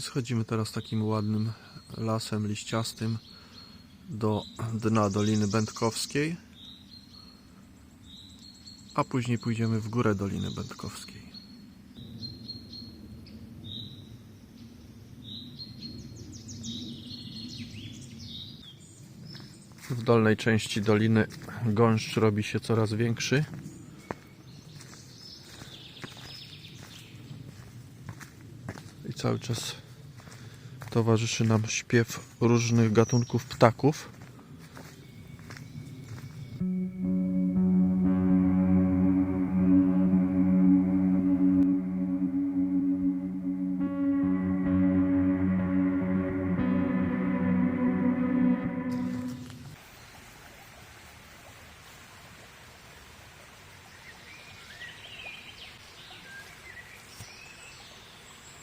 Schodzimy teraz takim ładnym lasem liściastym do dna Doliny Będkowskiej. A później pójdziemy w górę Doliny Będkowskiej. W dolnej części doliny gąszcz robi się coraz większy. I cały czas towarzyszy nam śpiew różnych gatunków ptaków.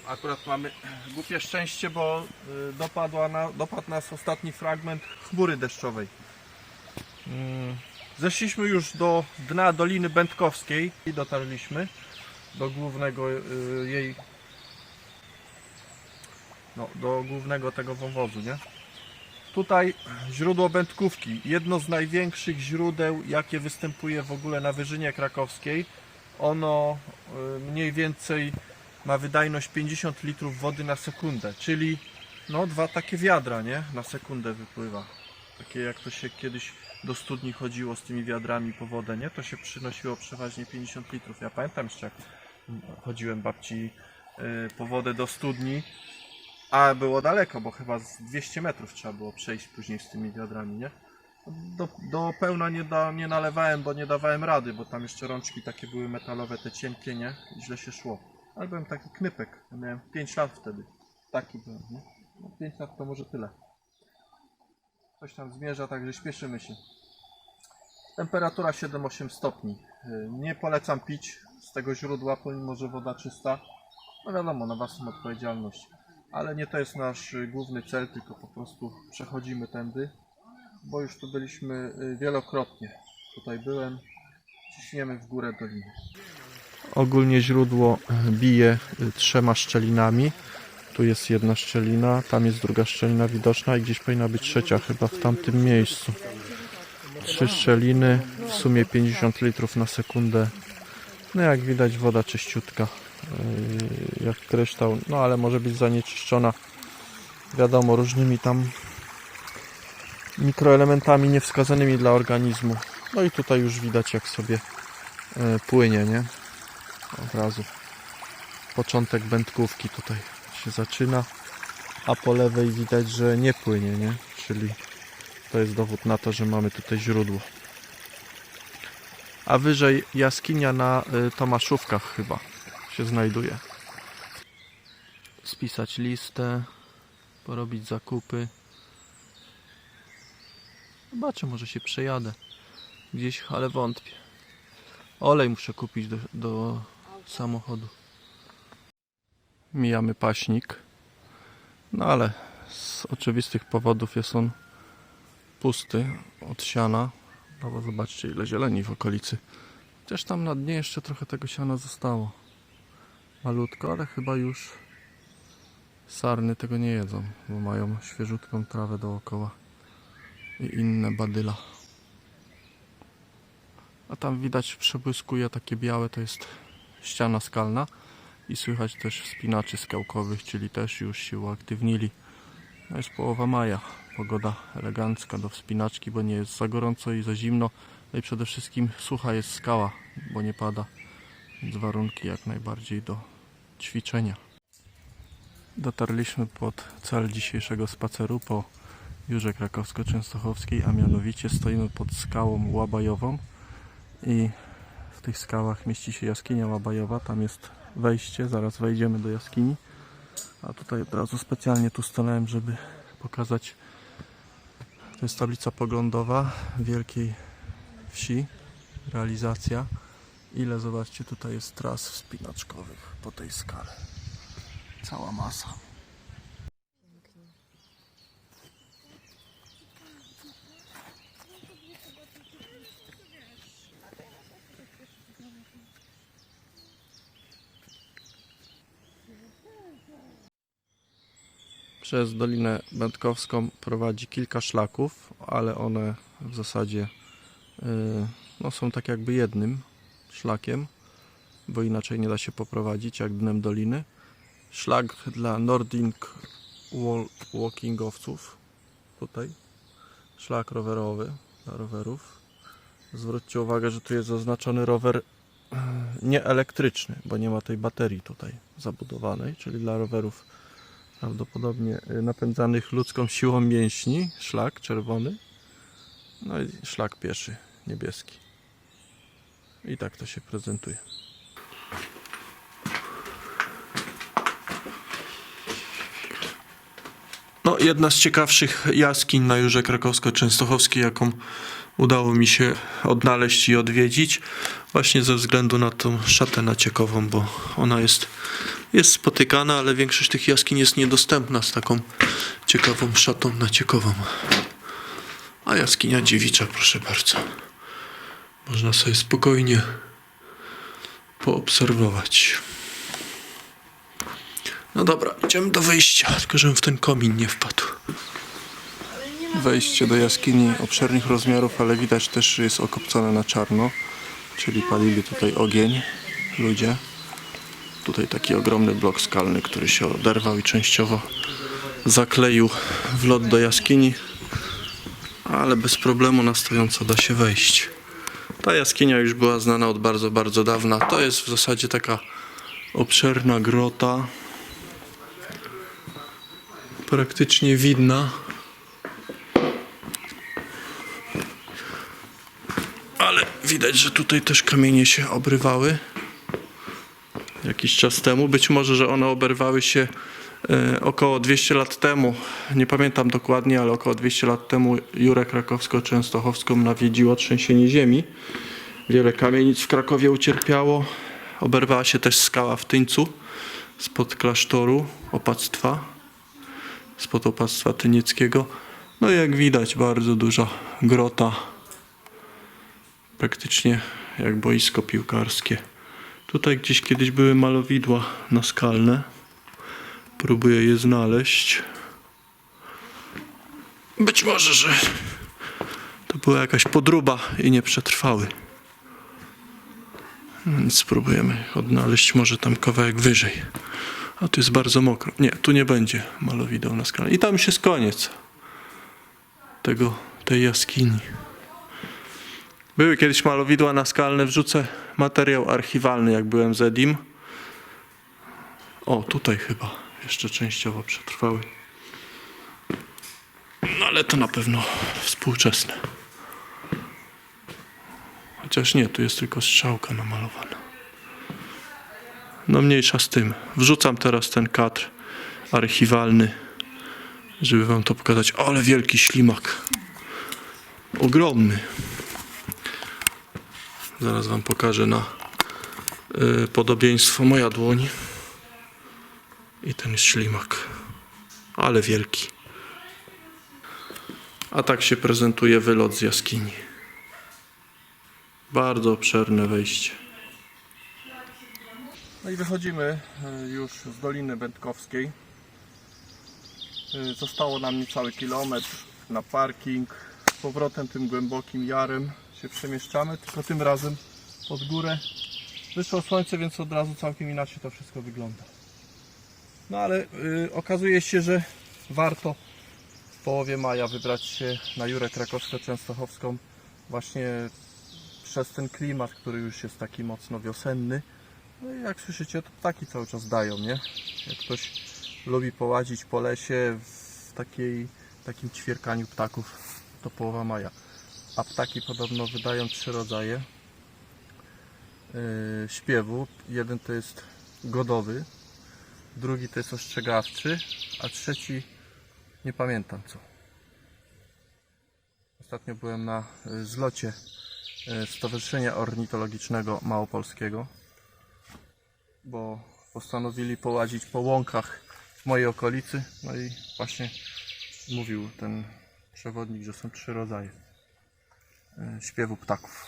Akurat mamy głupie szczęście, bo y, dopadła na, dopadł nas ostatni fragment chmury deszczowej. Mm, Zeszliśmy już do dna Doliny Będkowskiej i dotarliśmy do głównego y, jej no, do głównego tego wąwozu, nie? Tutaj źródło Będkówki, jedno z największych źródeł, jakie występuje w ogóle na Wyżynie Krakowskiej. Ono y, mniej więcej ma wydajność 50 litrów wody na sekundę, czyli no dwa takie wiadra, nie? Na sekundę wypływa. Takie jak to się kiedyś do studni chodziło z tymi wiadrami po wodę, nie? To się przynosiło przeważnie 50 litrów. Ja pamiętam jeszcze jak chodziłem babci y, po wodę do studni, a było daleko, bo chyba z 200 metrów trzeba było przejść później z tymi wiadrami, nie? Do, do pełna nie, da, nie nalewałem, bo nie dawałem rady, bo tam jeszcze rączki takie były metalowe, te cienkie, nie? I źle się szło. Ale byłem taki knypek. Miałem 5 lat wtedy. Taki byłem, nie? No, 5 lat to może tyle. Coś tam zmierza, także śpieszymy się. Temperatura 7-8 stopni. Yy, Nie polecam pić z tego źródła, pomimo że woda czysta. No wiadomo, na własną odpowiedzialność. Ale nie to jest nasz y, główny cel, tylko po prostu przechodzimy tędy, bo już tu byliśmy y, wielokrotnie. Tutaj byłem. Ciśniemy w górę doliny. Ogólnie źródło bije y, trzema szczelinami. Tu jest jedna szczelina, tam jest druga szczelina widoczna i gdzieś powinna być trzecia chyba w tamtym miejscu. Trzy szczeliny, w sumie 50 litrów na sekundę. No jak widać woda czyściutka, yy, jak kryształ, no ale może być zanieczyszczona wiadomo różnymi tam mikroelementami niewskazanymi dla organizmu. No i tutaj już widać jak sobie płynie, nie? Od razu początek wędkówki tutaj się zaczyna, a po lewej widać, że nie płynie, nie? Czyli to jest dowód na to, że mamy tutaj źródło. A wyżej jaskinia na y, Tomaszówkach chyba się znajduje. Spisać listę, porobić zakupy. Zobaczę, może się przejadę gdzieś, ale wątpię. Olej muszę kupić do, do samochodu. Mijamy paśnik. No ale z oczywistych powodów jest on pusty od siana. No bo zobaczcie ile zieleni w okolicy. Chociaż tam na dnie jeszcze trochę tego siana zostało. Malutko, ale chyba już sarny tego nie jedzą, bo mają świeżutką trawę dookoła i inne badyla. A tam widać przebłyskuje takie białe, to jest ściana skalna i słychać też wspinaczy skałkowych, czyli też już się uaktywnili. No jest połowa maja, pogoda elegancka do wspinaczki, bo nie jest za gorąco i za zimno. No i przede wszystkim sucha jest skała, bo nie pada, więc warunki jak najbardziej do ćwiczenia. Dotarliśmy pod cel dzisiejszego spaceru po Jurze Krakowsko-Częstochowskiej, a mianowicie stoimy pod skałą Łabajową i tych skałach mieści się jaskinia Łabajowa, tam jest wejście, zaraz wejdziemy do jaskini. A tutaj od razu specjalnie tu stanąłem, żeby pokazać. To jest tablica poglądowa Wielkiej Wsi. Realizacja. Ile, zobaczcie, tutaj jest tras wspinaczkowych po tej skale. Cała masa. Przez Dolinę Będkowską prowadzi kilka szlaków, ale one w zasadzie y, no, są tak jakby jednym szlakiem, bo inaczej nie da się poprowadzić jak dnem doliny. Szlak dla Nordic Walkingowców tutaj. Szlak rowerowy dla rowerów. Zwróćcie uwagę, że tu jest zaznaczony rower e, nieelektryczny, bo nie ma tej baterii tutaj zabudowanej, czyli dla rowerów prawdopodobnie e, napędzanych ludzką siłą mięśni, szlak czerwony, no i szlak pieszy niebieski. I tak to się prezentuje. No, jedna z ciekawszych jaskiń na Jurze Krakowsko-Częstochowskiej, jaką udało mi się odnaleźć i odwiedzić, właśnie ze względu na tą szatę naciekową, bo ona jest, jest spotykana, ale większość tych jaskiń jest niedostępna z taką ciekawą szatą naciekową. A jaskinia dziewicza, proszę bardzo. Można sobie spokojnie poobserwować. No dobra, idziemy do wyjścia, tylko żebym w ten komin nie wpadł. Wejście do jaskini obszernych rozmiarów, ale widać też, że jest okopcone na czarno, czyli palili tutaj ogień ludzie. Tutaj taki ogromny blok skalny, który się oderwał i częściowo zakleił wlot do jaskini, ale bez problemu na stojąco da się wejść. Ta jaskinia już była znana od bardzo, bardzo dawna. To jest w zasadzie taka obszerna grota, praktycznie widna. Ale widać, że tutaj też kamienie się obrywały jakiś czas temu. Być może, że one oberwały się e, około 200 lat temu. Nie pamiętam dokładnie, ale około 200 lat temu Jurę Krakowsko-Częstochowską nawiedziło trzęsienie ziemi. Wiele kamienic w Krakowie ucierpiało. Oberwała się też skała w Tyńcu spod klasztoru opactwa spod opactwa tynieckiego. No jak widać, bardzo duża grota. Praktycznie jak boisko piłkarskie. Tutaj gdzieś kiedyś były malowidła naskalne. Próbuję je znaleźć. Być może, że to była jakaś podruba i nie przetrwały. Nic, spróbujemy odnaleźć może tam kawałek wyżej. A tu jest bardzo mokro. Nie, tu nie będzie malowideł na skale. I tam już jest koniec tego, tej jaskini. Były kiedyś malowidła naskalne, wrzucę materiał archiwalny, jak byłem z Edim. O, tutaj chyba jeszcze częściowo przetrwały. No ale to na pewno współczesne. Chociaż nie, tu jest tylko strzałka namalowana. No mniejsza z tym. Wrzucam teraz ten kadr archiwalny, żeby wam to pokazać. Ale wielki ślimak. Ogromny. Zaraz wam pokażę na y, podobieństwo moja dłoń. I ten ślimak. Ale wielki. A tak się prezentuje wylot z jaskini. Bardzo obszerne wejście. No i wychodzimy e, już z Doliny Będkowskiej. E, Zostało nam niecały kilometr na parking. Z powrotem tym głębokim jarem się przemieszczamy, tylko tym razem pod górę. Wyszło słońce, więc od razu całkiem inaczej to wszystko wygląda. No ale y, okazuje się, że warto w połowie maja wybrać się na Jurę Krakowsko-Częstochowską właśnie przez ten klimat, który już jest taki mocno wiosenny. No i jak słyszycie, to ptaki cały czas dają, nie? Jak ktoś lubi połazić po lesie w takiej, takim ćwierkaniu ptaków, to połowa maja. A ptaki podobno wydają trzy rodzaje yy, śpiewu. Jeden to jest godowy, drugi to jest ostrzegawczy, a trzeci nie pamiętam co. Ostatnio byłem na y, zlocie y, Stowarzyszenia Ornitologicznego Małopolskiego bo postanowili połazić po łąkach w mojej okolicy. No i właśnie mówił ten przewodnik, że są trzy rodzaje śpiewu ptaków.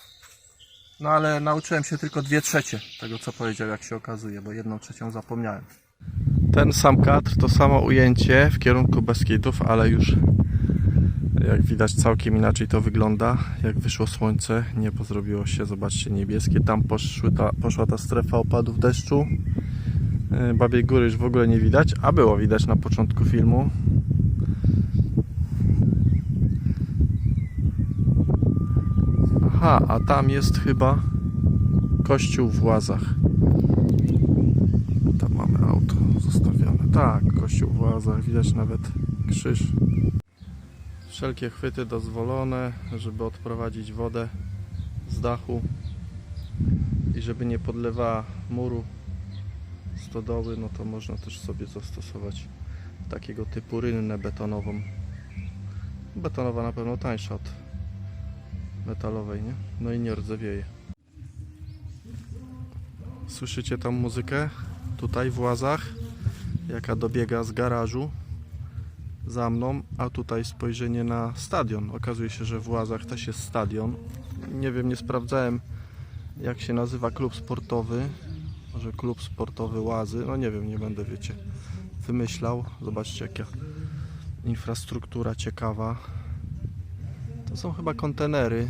No ale nauczyłem się tylko dwie trzecie tego, co powiedział, jak się okazuje, bo jedną trzecią zapomniałem. Ten sam kadr, to samo ujęcie w kierunku Beskidów, ale już jak widać całkiem inaczej to wygląda. Jak wyszło słońce, niebo zrobiło się, zobaczcie, niebieskie. Tam poszły ta, poszła ta strefa opadów deszczu. Yy, Babiej Góry już w ogóle nie widać, a było widać na początku filmu. Aha, a tam jest chyba kościół w Łazach. Tam mamy auto zostawione. Tak, kościół w Łazach, widać nawet krzyż. Wszelkie chwyty dozwolone, żeby odprowadzić wodę z dachu i żeby nie podlewała muru stodoły, no to można też sobie zastosować takiego typu rynnę betonową. Betonowa na pewno tańsza od metalowej, nie? No i nie rdzewieje. Słyszycie tą muzykę? Tutaj w łazach, jaka dobiega z garażu za mną, a tutaj spojrzenie na stadion. Okazuje się, że w łazach też jest stadion. Nie wiem, nie sprawdzałem jak się nazywa klub sportowy. Może klub sportowy Łazy. No nie wiem, nie będę, wiecie, wymyślał. Zobaczcie, jaka infrastruktura ciekawa. To są chyba kontenery.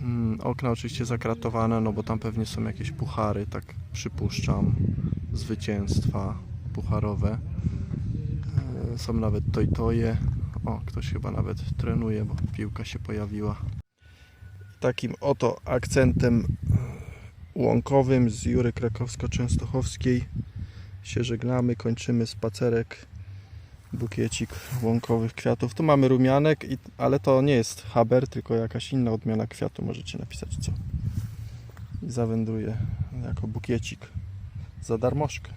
Mm, okna oczywiście zakratowane, no bo tam pewnie są jakieś puchary, tak przypuszczam. Zwycięstwa pucharowe. E, Są nawet toj-toje. O, ktoś chyba nawet trenuje, bo piłka się pojawiła. Takim oto akcentem e, łąkowym z Jury Krakowsko-Częstochowskiej się żegnamy, kończymy spacerek bukiecik łąkowych kwiatów. Tu mamy rumianek, ale to nie jest haber, tylko jakaś inna odmiana kwiatu. Możecie napisać co. I zawędruje jako bukiecik za darmożkę.